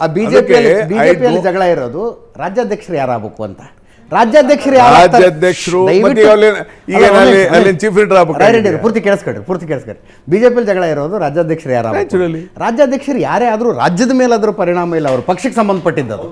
ಆ ಬಿಜೆಪಿ ಬಿಜೆಪಿಯಲ್ಲಿ ಜಗಳ ಇರೋದು ರಾಜ್ಯಾಧ್ಯಕ್ಷರು ಯಾರಾಗಬೇಕು ಅಂತ ರಾಜ್ಯಾಧ್ಯಕ್ಷರು? ರಾಜ್ಯಾಧ್ಯಕ್ಷರು ಈಗ. ರೈಟ್ ಇಡಿ, ಪೂರ್ತಿ ಕೇಳಿಸ್ಕೊಡ್ರಿ ಪೂರ್ತಿ ಕೇಳಿಸ್ಕೊಡ್ರಿ ಬಿಜೆಪಿಯಲ್ಲಿ ಜಗಳ ಇರೋದು ರಾಜ್ಯಾಧ್ಯಕ್ಷರು ಯಾರು. ರಾಜ್ಯಾಧ್ಯಕ್ಷರು ಯಾರೇ ಆದ್ರೂ ರಾಜ್ಯದ ಮೇಲಾದರೂ ಪರಿಣಾಮ ಇಲ್ಲ ಅವರು ಪಕ್ಷಕ್ಕೆ ಸಂಬಂಧಪಟ್ಟಿದ್ದದು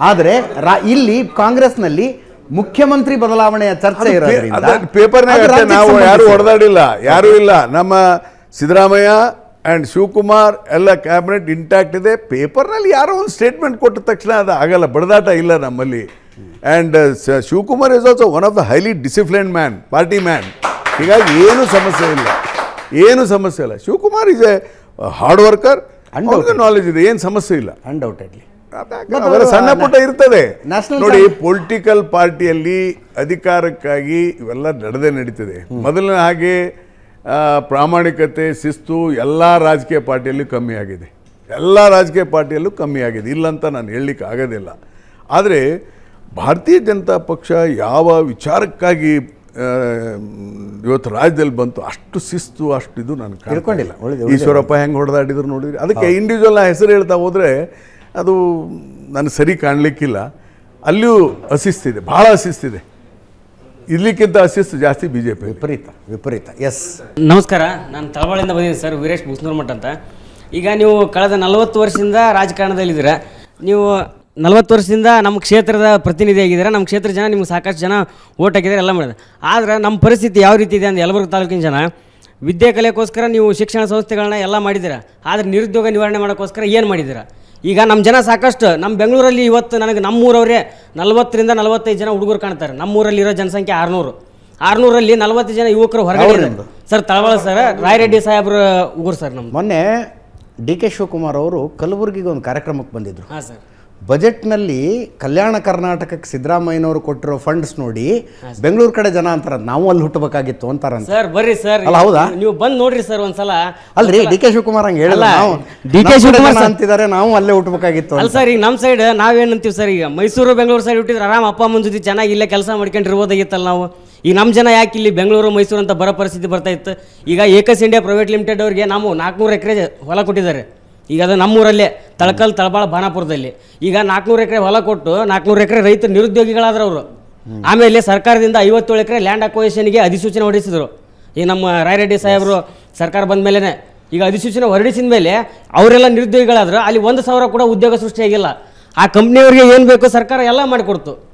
ಆದರೆ ಇಲ್ಲಿ ಕಾಂಗ್ರೆಸ್ನಲ್ಲಿ ಮುಖ್ಯಮಂತ್ರಿ ಬದಲಾವಣೆಯ ಚರ್ಚೆ ಇರೋದ್ರಿಂದ ಪೇಪರ್ನಾಗ ನಾವು ಯಾರು. ಹೊಡೆದಾಡಿಲ್ಲ ಯಾರು ಇಲ್ಲ ನಮ್ಮ ಸಿದ್ದರಾಮಯ್ಯ ಅಂಡ್ ಶಿವಕುಮಾರ್ ಎಲ್ಲ ಕ್ಯಾಬಿನೆಟ್ ಇಂಟ್ಯಾಕ್ಟ್ ಇದೆ. ಪೇಪರ್ನಲ್ಲಿ ಯಾರೋ ಒಂದು ಸ್ಟೇಟ್ಮೆಂಟ್ ಕೊಟ್ಟ ತಕ್ಷಣ ಅದು ಆಗಲ್ಲ. ಬಡದಾಟ ಇಲ್ಲ ನಮ್ಮಲ್ಲಿ. And Shivakumar is also one of the highly discipline man party man ಹೀಗಾಗಿ ಏನು ಸಮಸ್ಯೆ ಇಲ್ಲ. ಏನು ಸಮಸ್ಯೆ ಇಲ್ಲ. Shivakumar is a hard worker Undoubted. Knowledge ಇದೆ. ಏನು ಸಮಸ್ಯೆ ಇಲ್ಲ. ಅನ್ಡೌಟೆಡ್ಲಿ ಸಣ್ಣ ಪುಟ್ಟ ಇರ್ತದೆ. ನೋಡಿ ಪೊಲಿಟಿಕಲ್ ಪಾರ್ಟಿಯಲ್ಲಿ ಅಧಿಕಾರಕ್ಕಾಗಿ ಇವೆಲ್ಲ ನಡೆದೇ ನಡೀತದೆ. ಮೊದಲನೇ ಹಾಗೆ ಪ್ರಾಮಾಣಿಕತೆ ಶಿಸ್ತು ಎಲ್ಲ ರಾಜಕೀಯ ಪಾರ್ಟಿಯಲ್ಲೂ ಕಮ್ಮಿ ಆಗಿದೆ. ಎಲ್ಲ ರಾಜಕೀಯ ಪಾರ್ಟಿಯಲ್ಲೂ ಕಮ್ಮಿ ಆಗಿದೆ. ಇಲ್ಲಂತ ನಾನು ಹೇಳಲಿಕ್ಕೆ ಆಗೋದಿಲ್ಲ. ಆದರೆ ಭಾರತೀಯ ಜನತಾ ಪಕ್ಷ ಯಾವ ವಿಚಾರಕ್ಕಾಗಿ ಇವತ್ತು ರಾಜ್ಯದಲ್ಲಿ ಬಂತು ಅಷ್ಟು ಶಿಸ್ತು ಅಷ್ಟು ಇದು ನಾನು ಕೇಳ್ಕೊಂಡಿಲ್ಲ ಈಶ್ವರಪ್ಪ ಹೆಂಗೆ ಹೊಡೆದಾಡಿದ್ರು ನೋಡಿದ್ರಿ ಅದಕ್ಕೆ ಇಂಡಿವಿಜುವಲ್ ಹೆಸರು ಹೇಳ್ತಾ ಹೋದರೆ ಅದು ನನಗೆ ಸರಿ ಕಾಣಲಿಕ್ಕಿಲ್ಲ. ಅಲ್ಲಿಯೂ ಅಸಿಸ್ತಿದೆ ಭಾಳ ಅಶಿಸ್ತಿದೆ. ಇರ್ಲಿಕ್ಕಿಂತ ಅಶಿಸ್ತು ಜಾಸ್ತಿ ಬಿ ಜೆ ಪಿ ವಿಪರೀತ ವಿಪರೀತ. ಎಸ್ ನಮಸ್ಕಾರ ನಾನು ತಳವಾಳಿಂದ ಬಂದಿದ್ದೀನಿ ಸರ್ ವೀರೇಶ್ ಮಠ ಅಂತ. ಈಗ ನೀವು ಕಳೆದ ನಲವತ್ತು ವರ್ಷದಿಂದ ರಾಜಕಾರಣದಲ್ಲಿದ್ದೀರ. ನೀವು ನಲವತ್ತು ವರ್ಷದಿಂದ ನಮ್ಮ ಕ್ಷೇತ್ರದ ಪ್ರತಿನಿಧಿ ಆಗಿದ್ದೀರಾ. ನಮ್ಮ ಕ್ಷೇತ್ರ ಜನ ನಿಮ್ಗೆ ಸಾಕಷ್ಟು ಜನ ಓಟ್ ಹಾಕಿದ್ದಾರೆ ಎಲ್ಲ ಮಾಡಿದೆ ಆದರೆ ನಮ್ಮ ಪರಿಸ್ಥಿತಿ ಯಾವ ರೀತಿ ಇದೆ ಅಂತ ಯಲಬುರ್ಗ ತಾಲೂಕಿನ ಜನ ವಿದ್ಯೆ ಕಲೆಗೋಸ್ಕರ ನೀವು ಶಿಕ್ಷಣ ಸಂಸ್ಥೆಗಳನ್ನ ಎಲ್ಲ ಮಾಡಿದ್ದೀರಾ. ಆದರೆ ನಿರುದ್ಯೋಗ ನಿವಾರಣೆ ಮಾಡೋಕ್ಕೋಸ್ಕರ ಏನು ಮಾಡಿದ್ದೀರಾ? ಈಗ ನಮ್ಮ ಜನ ಸಾಕಷ್ಟು ನಮ್ಮ ಬೆಂಗಳೂರಲ್ಲಿ ಇವತ್ತು ನನಗೆ ನಮ್ಮೂರವರೇ ನಲವತ್ತರಿಂದ ನಲವತ್ತೈದು ಜನ ಹುಡುಗರು ಕಾಣ್ತಾರೆ. ನಮ್ಮೂರಲ್ಲಿರೋ ಜನಸಂಖ್ಯೆ ಆರುನೂರು. ಆರುನೂರಲ್ಲಿ ನಲವತ್ತು ಜನ ಯುವಕರು ಹೊರಗಡೆ ಸರ್ ತಳವಳ ಸರ್ ರಾಯ್ ಸರ್ ರಾಯರೆಡ್ಡಿ ಸಾಹೇಬ್ರ ಊರು ಸರ್ ನಮ್ಮ ಮೊನ್ನೆ ಡಿ ಕೆ ಶಿವಕುಮಾರ್ ಅವರು ಕಲಬುರಗಿಗೆ ಒಂದು ಕಾರ್ಯಕ್ರಮಕ್ಕೆ ಬಂದಿದ್ದರು ಹಾಂ ಸರ್. ಬಜೆಟ್ನಲ್ಲಿ ಕಲ್ಯಾಣ ಕರ್ನಾಟಕಕ್ಕೆ ಸಿದ್ದರಾಮಯ್ಯನವರು ಕೊಟ್ಟಿರೋ ಫಂಡ್ಸ್ ನೋಡಿ ಬೆಂಗಳೂರು ಕಡೆ ಜನ ಅಂತಾರ ನಾವು ಅಲ್ಲಿ ಹುಟ್ಟಬೇಕಾಗಿತ್ತು ಅಂತಾರ ಸರ್ ಬರ್ರಿ ಸರ್. ಅಲ್ಲ, ಹೌದಾ? ನೀವು ಬಂದು ನೋಡ್ರಿ ಸರ್ ಒಂದ್ಸಲ. ಅಲ್ರಿ ಡಿ ಕೆ ಶಿವಕುಮಾರ್ ಹಂಗೆ ಹೇಳಲ್ಲ ನಾವು ಡಿ ಕೆ ಶಿವಕುಮಾರ್ ಅಂತಿದ್ದಾರೆ ನಾವು ಅಲ್ಲೇ ಹುಟ್ಟಬೇಕಾಗಿತ್ತು ಅಲ್ಲ ಸರ್ ಈಗ ನಮ್ಮ ಸೈಡ್ ನಾವೇನಂತೀವಿ ಸರ್ ಈಗ ಮೈಸೂರು ಬೆಂಗಳೂರು ಸೈಡ್ ಹುಟ್ಟಿದ್ರೆ ಆರಾಮ ಅಪ್ಪ ಅಮ್ಮನ ಜೊತೆ ಚೆನ್ನಾಗಿ ಇಲ್ಲೇ ಕೆಲಸ ಮಾಡ್ಕೊಂಡಿರ್ಬೋದಾಗಿತ್ತಲ್ಲ ನಾವು. ಈಗ ನಮ್ಮ ಜನ ಯಾಕೆ ಇಲ್ಲಿ ಬೆಂಗಳೂರು ಮೈಸೂರು ಅಂತ ಬರೋ ಪರಿಸ್ಥಿತಿ ಬರ್ತಾ ಇತ್ತು? ಈಗ ಏಕಸ್ ಇಂಡಿಯಾ ಪ್ರೈವೇಟ್ ಲಿಮಿಟೆಡ್ ಅವ್ರಿಗೆ ನಾವು ನಾಲ್ಕುನೂರು ಎಕರೆ ಹೊಲ ಕೊಟ್ಟಿದ್ದಾರೆ. ಈಗ ಅದು ನಮ್ಮೂರಲ್ಲೇ. ತಳಕಲ್ ತಳಬಾಳ ಬಾಣಾಪುರದಲ್ಲಿ. ಈಗ ನಾಲ್ಕುನೂರು ಎಕರೆ ಹೊಲ ಕೊಟ್ಟು ನಾಲ್ಕುನೂರು ಎಕರೆ ರೈತ ನಿರುದ್ಯೋಗಿಗಳಾದ್ರು ಅವರು. ಆಮೇಲೆ ಸರ್ಕಾರದಿಂದ ಐವತ್ತೇಳು ಎಕರೆ ಲ್ಯಾಂಡ್ ಅಕ್ವೈಷನ್ಗೆ ಅಧಿಸೂಚನೆ ಹೊರಡಿಸಿದ್ರು. ಈ ನಮ್ಮ ರಾಯರೆಡ್ಡಿ ಸಾಹೇಬರು ಸರ್ಕಾರ ಬಂದ ಮೇಲೇ ಈಗ ಅಧಿಸೂಚನೆ ಹೊರಡಿಸಿದ ಮೇಲೆ ಅವರೆಲ್ಲ ನಿರುದ್ಯೋಗಿಗಳಾದ್ರು. ಅಲ್ಲಿ ಒಂದು ಸಾವಿರ ಕೂಡ ಉದ್ಯೋಗ ಸೃಷ್ಟಿಯಾಗಿಲ್ಲ. ಆ ಕಂಪ್ನಿಯವ್ರಿಗೆ ಏನು ಬೇಕೋ ಸರ್ಕಾರ ಎಲ್ಲ ಮಾಡಿಕೊಡ್ತು.